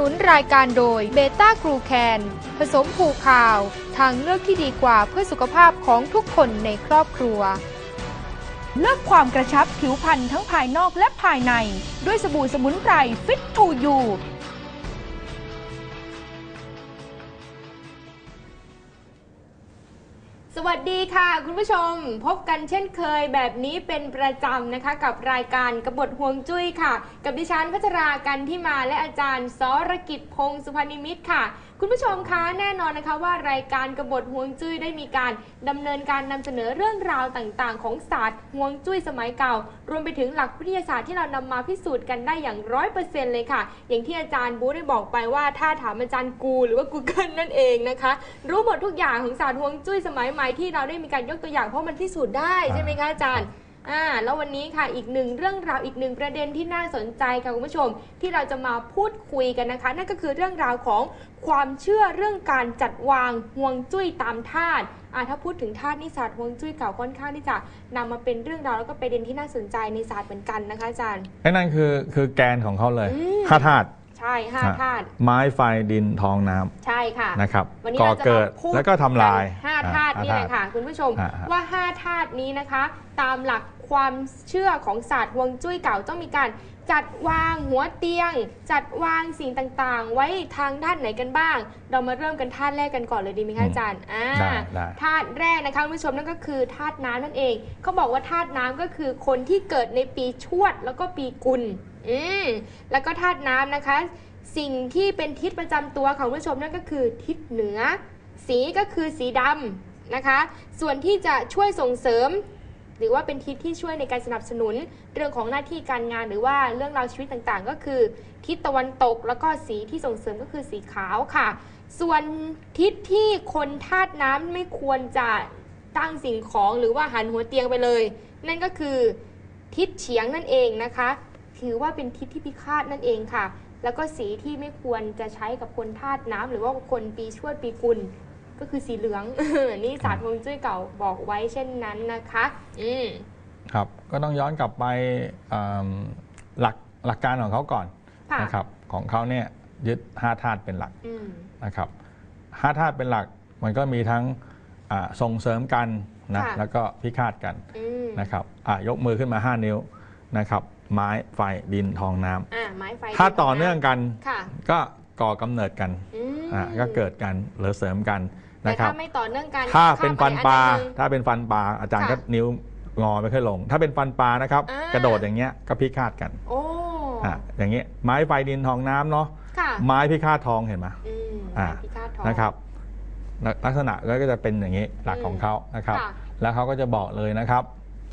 สนุนรายการโดยเบต้ากรูแคนผสมผูข่าว ทางเลือกที่ดีกว่าเพื่อสุขภาพของทุกคนในครอบครัว เลือกความกระชับผิวพรรณทั้งภายนอกและภายใน ด้วยสบู่สมุนไพรฟิตทูยู วัสดีค่ะ คุณผู้ชมพบกันเช่นเคยแบบนี้เป็นประจำนะคะ กับรายการกบฏห่วงจุ้ยค่ะ กับดิฉันพัชรากันที่มาและอาจารย์สรกิจพงศ์สุพรรณิมิตค่ะ คุณผู้ชมคะแน่นอนนะคะว่ารายการกบฏห่วงจุ้ยได้มีการดำเนินการนำเสนอเรื่องราวต่างๆ ของศาสตร์ห่วงจุ้ยสมัยเก่า รวมไปถึงหลักวิทยาศาสตร์ที่เรานำมาพิสูจน์กันได้อย่างร้อยเปอร์เซ็นต์เลยค่ะ อย่างที่อาจารย์บูได้บอกไปว่าถ้าถามอาจารย์กู หรือว่า Google นั่นเองนะคะ รู้หมดทุกอย่างของศาสตร์ห่วงจุ้ยสมัยใหม่ที่เราได้มีการยกตัวอย่างเพราะมันพิสูจน์ได้ใช่ไหมคะอาจารย์อ่าแล้ววันนี้ค่ะอีกหนึ่งเรื่องราวอีกหนึ่งประเด็นที่น่าสนใจค่ะคุณผู้ชม ที่เราจะมาพูดคุยกันนะคะ นั่นก็คือเรื่องราวของความเชื่อเรื่องการจัดวางห่วงจุ้ยตามธาตุอ่าถ้าพูดถึงธาตุนิสศาสตร์ห่วงจุ้ยเก่าค่อนข้างที่จะนำมาเป็นเรื่องราวแล้วก็ประเด็นที่น่าสนใจในศาสตร์เหมือนกันนะคะอาจารย์ไอ้นั่นคือคือแกนของเขาเลยอืมห้าธาตุ ใช่ห้าธาตุไม้ไฟดินทองน้ำใช่ค่ะนะครับวันนี้ก่อเราจะเกิดมาพูดแล้วก็ทำลายห้าอ่ธาตุห้นี่แหละธาค่ะคุณผู้ชมอ่าฮะว่าห้าธาตุนี้นะคะ ตามหลัก ความเชื่อของศาสตร์ฮวงจุ้ยเก่าต้องมีการจัดวางหัวเตียง จัดวางสิ่งต่างๆ ไว้ทางด้านไหนกันบ้าง เรามาเริ่มกันธาตุแรกกันก่อนเลยดีไหมคะอาจารย์อ่าได้ได้ธาตุแรกนะคะคุณผู้ชมนั่นก็คือธาตุน้ำนั่นเองเขาบอกว่าธาตุน้ำก็คือคนที่เกิดในปีชวด แล้วก็ปีกุลอืมแล้วก็ธาตุน้ำนะคะ สิ่งที่เป็นทิศประจำตัวของคุณผู้ชมนั่นก็คือทิศเหนือ สีก็คือสีดำนะคะ ส่วนที่จะช่วยส่งเสริม หรือว่าเป็นทิศที่ช่วยในการสนับสนุน เรื่องของหน้าที่การงานหรือว่าเรื่องราวชีวิตต่างๆ ก็คือ ทิศตะวันตกแล้วก็สีที่ส่งเสริมก็คือสีขาวค่ะ ส่วนทิศที่คนธาตุน้ำไม่ควรจะตั้งสิ่งของหรือว่าหันหัวเตียงไปเลย นั่นก็คือทิศเฉียงนั่นเองนะคะ ถือว่าเป็นทิศที่พิฆาตนั่นเองค่ะ แล้วก็สีที่ไม่ควรจะใช้กับคนธาตุน้ำหรือว่าคนปีชวดปีกุล ก็คือสีเหลือง นี่ศาสตร์ฮวงจุ้ยเก่าบอกไว้เช่นนั้นนะคะ อืมครับ ก็ต้องย้อนกลับไปอืมหลักหลักการของเขาก่อนค่ะนะครับ ของเขาเนี่ยยึดห้าธาตุเป็นหลักอืมนะครับห้าธาตุเป็นหลักมันก็มีทั้งอ่าส่งเสริมกันนะค่ะแล้วก็พิฆาตกันอืมนะครับอะยกมือขึ้นมา 5 นิ้วนะครับ ไม้ไฟดินทองน้ำอ่าไม้ไฟถ้าต่อเนื่องกันค่ะก็ก่อกำเนิดกันอืมอะก็เกิดกันหรือเสริมกันแต่ นะครับถ้าไม่ต่อเนื่องกันถ้าเป็นฟันปลาข้มไปอันใดอันหนึ่งถ้าเป็นฟันปลาอาจารย์ค่ะก็นิ้วงอไม่ค่อยลง ถ้าเป็นฟันปลานะครับอ่ากกระโดดอย่างเงี้ยก็พิฆาตกันโอ้อะอย่างเงี้ยไม้ไฟดินทองน้ำเนาะค่ะไม้พิฆาตทองเห็นไหมอืมอ่าพิฆาตทองนะครับลักลักษณะก็จะเป็นอย่างนี้หลักของเขานะครับค่ะแล้วเขาก็จะบอกเลยนะครับ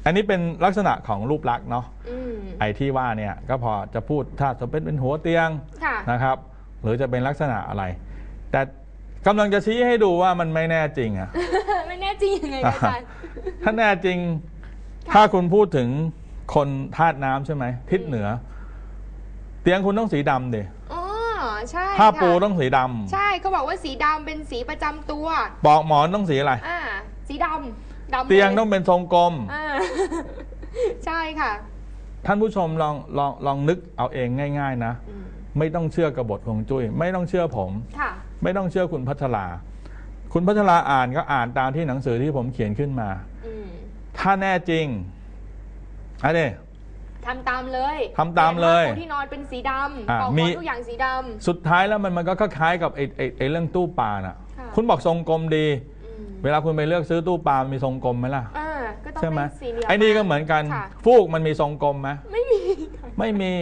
อันนี้เป็นลักษณะของรูปลักษณ์เนาะอืมไอ้ที่ว่าเนี่ยก็พอจะพูดถ้าสมมติเป็นหัวเตียงค่ะนะครับ หรือจะเป็นลักษณะอะไร แต่ กำลังจะชี้ให้ดูว่ามันไม่แน่จริงอะ ไม่แน่จริงยังไงคะอาจารย์ ถ้าแน่จริงค่ะถ้าคุณพูดถึงคนธาตุน้ำใช่ไหมทิศเหนือ เตียงคุณต้องสีดำดิอ๋อใช่ผ้าค่ะปูต้องสีดำใช่เขาบอกว่าสีดำเป็นสีประจำตัวปลอกหมอนต้องสีอะไร อ่า สีดำดำเตียงลต้องเป็นทรงกลมอ่าใช่ค่ะ ท่านผู้ชมลองลองลองนึกเอาเองง่าย ๆ นะอืมไม่ต้องเชื่อกระบฏฮวงจุ้ย ไม่ต้องเชื่อผมค่ะ ไม่ต้องเชื่อคุณพัชรา คุณพัชราอ่านก็อ่านตามที่หนังสือที่ผมเขียนขึ้นมา อืมถ้าแน่จริงอันนี้ทำตามเลยทำตามเลยปนผ้ปูที่นอนเป็นสีดำอ่าปลอกมีหมอนทุกอย่างสีดำสุดท้ายแล้วมันมันก็คล้ายๆกับไอ้ไอ้ไอ้เรื่องตู้ปลาน่ะ ค่ะคุณบอกทรงกลมดีอืมเวลาคุณไปเลือกซื้อตู้ปลามันมีทรงกลมไหมล่ะ อ่าก็ต้องใช่ไหมเป็นสี่เหลี่ยมไอ้นี่ก็เหมือนกัน ค่ะฟูกมันมีทรงกลมไหมไม่มีค่ะไม่มี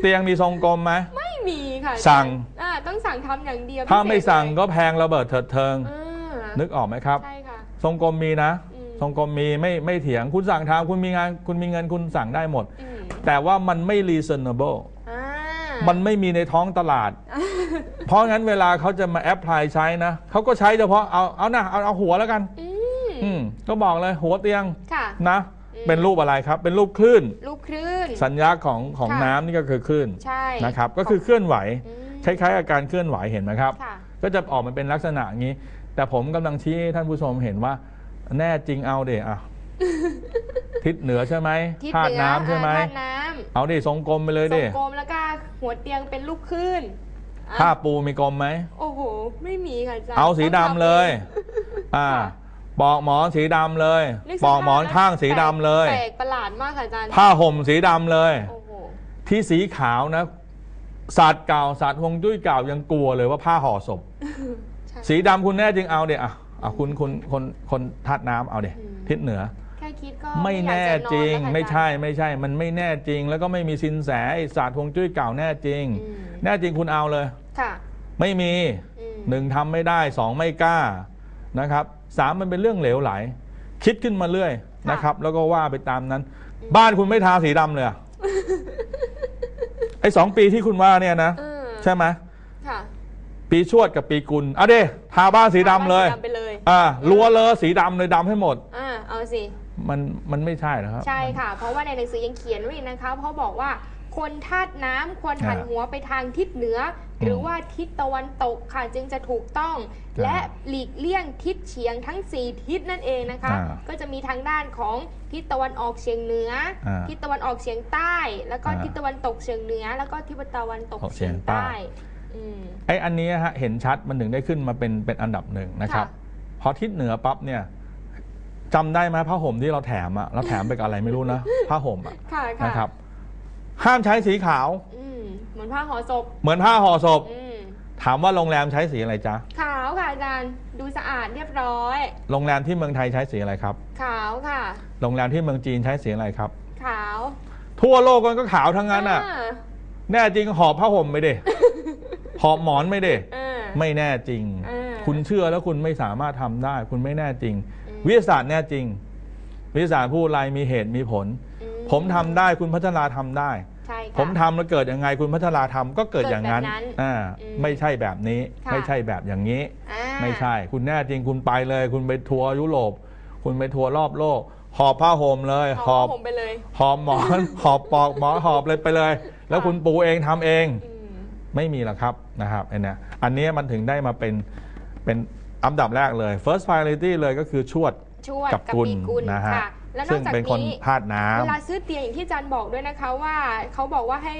เตียงมีทรงกลมไหม ไม่มีค่ะสั่ง อ่า ต้องสั่งทำอย่างเดียวถ้าพิเศษไม่สั่งเลยก็แพงระเบิดเถิดเทิงอ่านึกออกไหมครับ ใช่ค่ะ ทรงกลมมีนะ อืม ทรงกลมมีไม่ไม่เถียงคุณสั่งทำคุณมีงานคุณมีเงินคุณสั่งได้หมด อืมแต่ว่ามันไม่ reasonable อ่ามันไม่มีในท้องตลาด เพราะงั้นเวลาเขาจะมาแอพพลายใช้นะเขาก็ใช้เฉพาะเอาเอานะเอาเอาหัวแล้วกัน อืมอืมก็บอกเลยหัวเตียงค่ะ นะ อืม เป็นรูปอะไรครับ เป็นรูปคลื่น ลูกคลื่น สัญญาของของค่ะ น้ำนี่ก็คือคลื่นใช่นะครับ ก็คือเคลื่อนไหว อืม คล้ายๆอาการเคลื่อนไหวเห็นไหมครับค่ะก็จะออกมาเป็นลักษณะอย่างนี้ แต่ผมกำลังชี้ให้ท่านผู้ชมเห็นว่าแน่จริงเอาเดอะทิศเหนือใช่ไหมทิศธาตุเหนือน้ำใช่ไหมอ่าธาตุน้เอาดิทรงกลมไปเลยำทรดิงกลมแล้วก็หัวเตียงเป็นลูกคลื่นอะผ้าปูมีกลมไหมโอ้โห ไม่มีค่ะอาจารย์เอาสีดำเลย อ่าค่ะปอกหมอนสีดำเลยนึสปอกหมอนภพแล้วข้างสีดำเลยแปลกประหลาดมากค่ะอาจารย์ผ้าห่มสีดำเลยโอ้โหที่สีขาวนะ สัตว์เก่าสัตว์ฮวงจุ้ยเก่ายังกลัวเลยว่าผ้าห่อศพ ใช่ สีดำคุณแน่จริงเอาเดี๋ยวอะอะคุณคุณคนคนธาตุน้ำเอาเดี๋ยอืม ทิศเหนือ แค่คิดก็ไม่อยากแน่จะนอนจริงแล้วค่ะไม่อาจาใช่รย์ไม่ใช่ มันไม่แน่จริง แล้วก็ไม่มีสินแสไอ้ศาสตร์ฮวงจุ้ยเก่าแน่จริง อืมแน่จริงคุณเอาเลย ค่ะไม่มีอืมหนึ่งทำไม่ได้สองไม่กล้านะครับสามมันเป็นเรื่องเหลวไหล คิดขึ้นมาเรื่อยนะครับ แล้วก็ว่าไปตามนั้น บ้านคุณไม่ทาสีดำเลยอะ ไอ้สองปีที่คุณว่าเนี่ยนะเออใช่ไหมค่ะปีชวดกับปีกุลเอาเด้ทาบ้านสีดำเลยสีดำไปเลยอ่ารั้วเลอะสีดำเลยดำให้หมด อ่าเอาสิ มันมันไม่ใช่นะครับ ใช่ค่ะ เพราะว่าในหนังสือยังเขียนไว้อีกนะคะเขาบอกว่า คนธาตุน้ำควรหันอ่าหัวไปทางทิศเหนือหรือว่าทิศตะวันตกค่ะจึงจะถูกต้องอ่าและหลีกเลี่ยงทิศเฉียงทั้ง 4 ทิศนั่นเองนะคะ อ่าก็จะมีทางด้านของทิศตะวันออกเฉียงเหนืออาทิศตะวันออกเฉียงใต้ แล้วก็อ่าทิศตะวันตกเฉียงเหนือ แล้วก็ทิศตะวันตกออกเฉีเฉียยงงใต้ ใต้อืม ไอ้อันนี้ฮะเห็นชัดมันถึงได้ขึ้นมาเป็นเป็นอันดับหนึ่งนะครับ ค่ะพอทิศเหนือปั๊บเนี่ยจำได้ไหมผ้าห่มที่เราแถมอะเราแถมไปกับอะไรไม่รู้นะผ้าห่มอะค่ะค่ะ นะครับ ห้ามใช้สีขาว อืมเหมือนผ้าห่อศพเหมือนผ้าห่อศพ อืมถามว่าโรงแรมใช้สีอะไรจ๊ะ ขาวค่ะอาจารย์ดูสะอาดเรียบร้อย โรงแรมที่เมืองไทยใช้สีอะไรครับ ขาวค่ะ โรงแรมที่เมืองจีนใช้สีอะไรครับ ขาวทั่วโลกมันก็ขาวทั้งนั้นอะาแน่จริงหอบผ้าห่มไม่เด้ หอบหมอนไม่เด้ อ่า ไม่แน่จริงอ่าคุณเชื่อแล้วคุณไม่สามารถทำได้ คุณไม่แน่จริง อืม วิทยาศาสตร์แน่จริง วิทยาศาสตร์พูดอะไรมีเหตุมีผล อืผมทำได้คุณพัฒนาทำได้ใช่ค่ะ ผมทำแล้วเกิดยังไงคุณพัฒนาทำก็เกิดอย่างนั้นเกิดแบบนั้นอ่าอืมไม่ใช่แบบนี้ค่ะไม่ใช่แบบอย่างนี้อ่าไม่ใช่ คุณแน่จริงคุณไปเลย คุณไปทัวร์ยุโรป คุณไปทัวร์รอบโลก หอบผ้าห่มเลยหหออบบผมไปเลยหอบหมอนหอบปอกหมอนหอบเลยไปเลย แล้วคุณปูเองทำเองอืมไม่มีหรอกครับนะครับไอ้เนี่ยอันนี้มันถึงได้มาเป็นเป็นอันดับแรกเลย first priority เลยก็คือชวดชวดกักับบกุลปีกุลนะฮะค่ะ แล้วนซึ่อกงจากเป็นคนนี้ธาตุน้เวลาซื้อเตียงอย่างที่อาจารย์บอกด้วยนะคะว่าเขาบอกว่าให้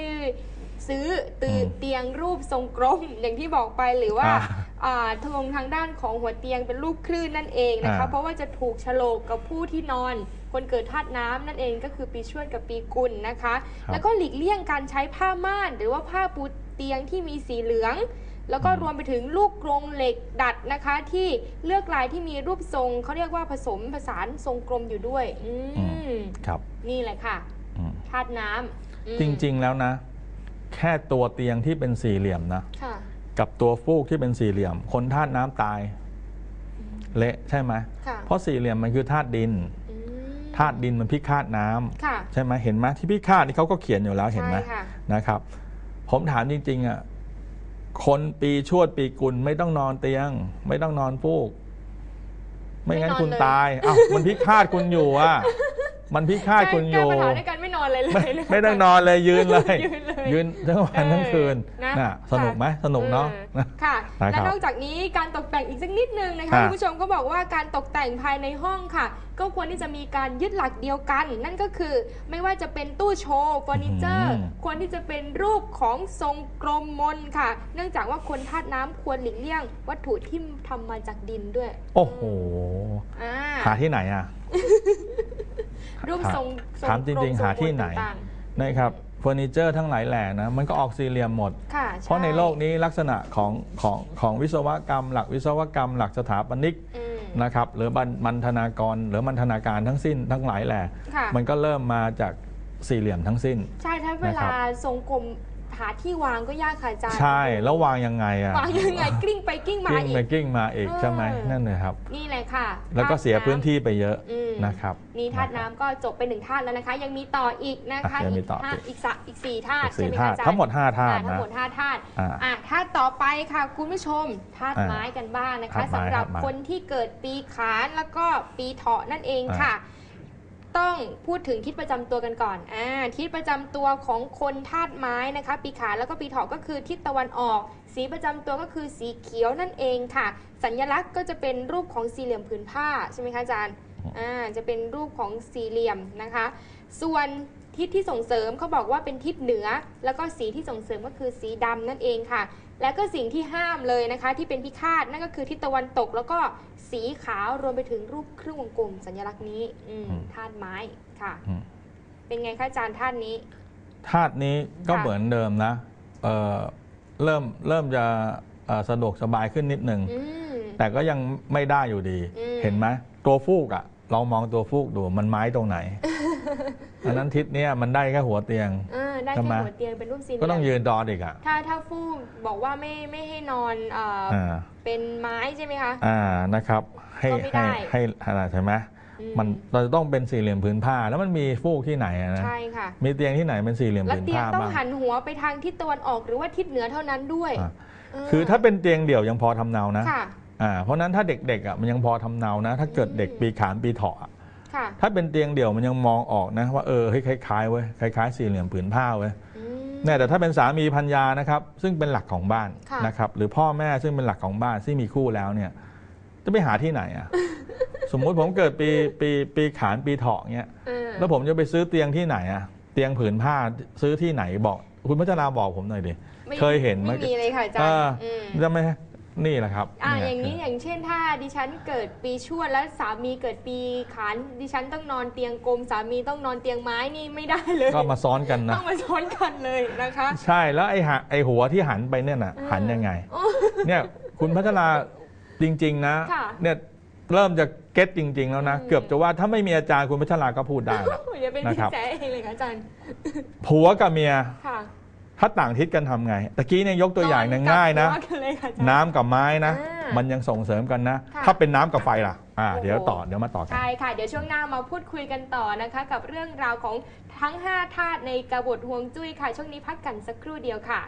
ซื้อตืออืมเตียงรูปทรงกลม อย่างที่บอกไปหรือว่าอ่าอ่าทงทางด้านของหัวเตียงเป็นรูปคลื่นนั่นเองนะคะ อ่า เพราะว่าจะถูกฉลกกับผู้ที่นอน คนเกิดธาตุน้ำนั่นเองก็คือปีชวดกับปีกุลนะคะ แล้วก็หลีกเลี่ยงการใช้ผ้าม่าน หรือว่าผ้าปูเตียงที่มีสีเหลือง แล้วก็รวมไปถึงลูกกรงเหล็กดัดนะคะ ที่เลือกลายที่มีรูปทรงเขาเรียกว่าผสมผสานทรงกลมอยู่ด้วยอือืมำครับ นี่แหละค่ะอืมธาตุน้ำอืมจริงๆแล้วนะ แค่ตัวเตียงที่เป็นสี่เหลี่ยมนะ ค่ะ กับตัวฟูกที่เป็นสี่เหลี่ยม คนธาตุน้ำตาย เละใช่ไหมค่ะเพราะสี่เหลี่ยมมันคือธาตุดินอืมธาตุดินมันพิฆาตน้ำค่ะ ใช่ไหมเห็นไหมที่พิฆาตนี่เขาก็เขียนอยู่แล้วเห็นไหมใช่ค่ะ นะครับ ผมถามจริงๆอะ คนปีชวดปีกุลไม่ต้องนอนเตียง ไม่ต้องนอนฟูก ไม่งั้นนคุณตายอ้าวมันพิฆาตคุณอยู่อะ มันพิฆาตคุณอแก้ยู่ปัญหาด้วยการ อนเลยเลยไม่เลย ไม่ต้องนอนเลยยืนเลยยืนเลย ยืนทั้งวันทั้งคืนเออนะน่ะสนุกไหมสนุกเนาะออค่ะนะครับและนอกจากนี้การตกแต่งอีกสักนิดนึงนะคะอะคุณผู้ชมก็บอกว่าการตกแต่งภายในห้องค่ะ ก็ควรที่จะมีการยึดหลักเดียวกัน นั่นก็คือไม่ว่าจะเป็นตู้โชว์เฟอร์นิเจอร์ควรที่จะเป็นรูปของทรงกลมมนค่ะ เนื่องจากว่าคนธาตุน้ำควรหลีกเลี่ยง วัตถุที่ทำมาจากดินด้วย โอ้โหอ่าหาที่ไหนอะ รูปทรงทถามจริงๆกลหาที่ไหนต่างนะครับเฟอร์นิเจอร์ทั้งหลายแหล่นะมันก็ออกสี่เหลี่ยมหมดๆค่ะเพราะในโลกนี้ลักษณะของของของวิศวกรรม หลักวิศวกรรม หลักสถาปนิกอืมนะครับหรือบันมันธนากรหรือมันธนาการทั้งสิ้นทั้งหลายแหล่ค่ะมันก็เริ่มมาจากสี่เหลี่ยมทั้งสิ้น ใช่ถ้าเวนะครัลาบทรงกลมหาที่วางก็ยากค่ะอาจารย์ใช่ แล้ววางยังไงอะวางยังไงกลิ้งไปกลิ้งมากิ้งอีไปกกิ้งมาอีกเออใช่ไหมนั่นเลยครับ นี่แหละค่ะแล้วก็เสียธาตุพื้นที่ไปเยอะอืมนะครับ นี่ธาตุน้ำก็จบไปหนึ่งธาตุแล้วนะคะ ยังมีต่ออีกนะคะอะยังมีต่อห้าอีกอีกสะอีกสี่ธาตุอีกใช่สี่ไหมธาคะตุอาจารย์ทั้งหมดห้าธาตุอ่ทั้งนะ หมดห้าธาตุ อ่า อะธาตุต่อไปค่ะคุณผู้ชมธาตุอ่าไม้กันบ้างนะคะธาตุไม้สำหรับธาตุไม้คนที่เกิดปีขานแล้วก็ปีเถาะนั่นเองอ่าค่ะ ต้องพูดถึงทิศประจำตัวกันก่อนอ่าทิศประจำตัวของคนธาตุไม้นะคะ ปีขานแล้วก็ปีเถาะก็คือทิศตะวันออก สีประจำตัวก็คือสีเขียวนั่นเองค่ะ สัญลักษณ์ก็จะเป็นรูปของสี่เหลี่ยมผืนผ้าใช่ไหมคะอาจารย์อ่าจะเป็นรูปของสี่เหลี่ยมนะคะ ส่วนทิศที่ส่งเสริมเขาบอกว่าเป็นทิศเหนือ แล้วก็สีที่ส่งเสริมก็คือสีดำนั่นเองค่ะ แล้วก็สิ่งที่ห้ามเลยนะคะ ที่เป็นพิฆาตนั่นก็คือทิศตะวันตก แล้วก็สีขาวรวมไปถึงรูปครึ่งวงกลม สัญลักษณ์นี้อืมอืมธาตุไม้ค่ะอืมเป็นไงคะอาจารย์ธาตุนี้ธาตุนี้ก็ค่ะเหมือนเดิมนะเอ่อเริ่มเริ่มจะเอ่อสะดวกสบายขึ้นนิดนึงอืมแต่ก็ยังไม่ได้อยู่ดีอืมเห็นไหมตัวฟูกอะลองมองตัวฟูกดูมันไม้ตรงไหนอันนั้นทิศเนี้ยมันได้แค่หัวเตียงเอ อได้ทำแค่ไมหัวเตียงเป็นรูปสี่เหก็ลี่ต้องยมยืนดอนอีกอะถ้าถ้าฟูกบอกว่าไม่ไม่ให้นอนเอ่อออ่าเป็นไม้ใช่ไหมคะ อ่านะครับให้ก็ไม่ได้ ให้ให้อะไรใช่ไหมอืมันเราจะต้องเป็นสี่เหลี่ยมผืนผ้า แล้วมันมีฟูกที่ไหนอะนะใช่ค่ะ มีเตียงที่ไหนเป็นสี่เหลี่ยมแล้วผืนเตียงผ้าต้องบ้างหันหัวไปทางทิศตะวันออกหรือว่าทิศเหนือเท่านั้นด้วยอะเออคือถ้าเป็นเตียงเดี่ยวยังพอทำเนานะค่ะ อ่าเพราะฉะนั้นถ้าเด็กๆอะมันยังพอทำเนานะ ถ้าเกิดเด็กปีขานปีเถาะอะ ค่ะ ถ้าเป็นเตียงเดี่ยวมันยังมองออกนะว่าเออเฮ้ยคล้ายๆเว้ยคล้ายๆสี่เหลี่ยมผืนผ้าเว้ยอืมเนี่ยแต่ถ้าเป็นสามีพัญญานะครับซึ่งเป็นหลักของบ้านค่ะนะครับหรือพ่อแม่ซึ่งเป็นหลักของบ้านที่มีคู่แล้วเนี่ยจะไปหาที่ไหนอะสมมุติผมเกิดปีปีปีขานปีเถาะเงี้ยเออแล้วผมจะไปซื้อเตียงที่ไหนอะเตียงผืนผ้าซื้อที่ไหนบอก คุณพัชราบอกผมหน่อยดิไม่เคยเห็นไหมไม่มีเลยค่ะอาจารเอย์อมจะไม่ นี่แหละครับอ่าเอย่างนี้อย่างเช่นถ้าดิฉันเกิดปีชวดแล้วสามีเกิดปีขานดิฉันต้องนอนเตียงกลมสามีต้องนอนเตียงไม้นี่ไม่ได้เลยก็มาซ้อนกันนะ ต้องมาซ้อนกันเลยนะคะ ใช่แล้วไอ้หะไอ้หัวที่หันไปเนี่ยน่ะเออหันยังไง เนี่ยคุณพัชราจริง ๆ นะค่ะเนี่ยเริ่มจะเก็ตจริง ๆ แล้วนะ อืม เกือบจะว่าถ้าไม่มีอาจารย์คุณพัชราก็พูดได้ละ เดี๋ยวเป็นนะพี่ครับ แจ๊เองเลยค่ะอาจารย์ผัวกับเมียค่ะ ถ้าต่างทิศกันทำไงตะกี้เนี่ยยกตัวอย่างหนึ่งนอนง่ายนะกลับหัวกันเลยค่ะอาจารย์น้ำกับไม้นะอ่ามัมันยังส่งเสริมกันนะค่ะถ้าเป็นน้ำกับไฟล่ะอ่าโอ้โหเดี๋ยวต่อเดี๋ยวมาต่อกันใช่ค่ะ เดี๋ยวช่วงหน้ามาพูดคุยกันต่อนะคะ กับเรื่องราวของทั้ง5ธาตุในกบฏห่วงจุ้ยค่ะ ช่วงนี้พักกันสักครู่เดียวค่ะ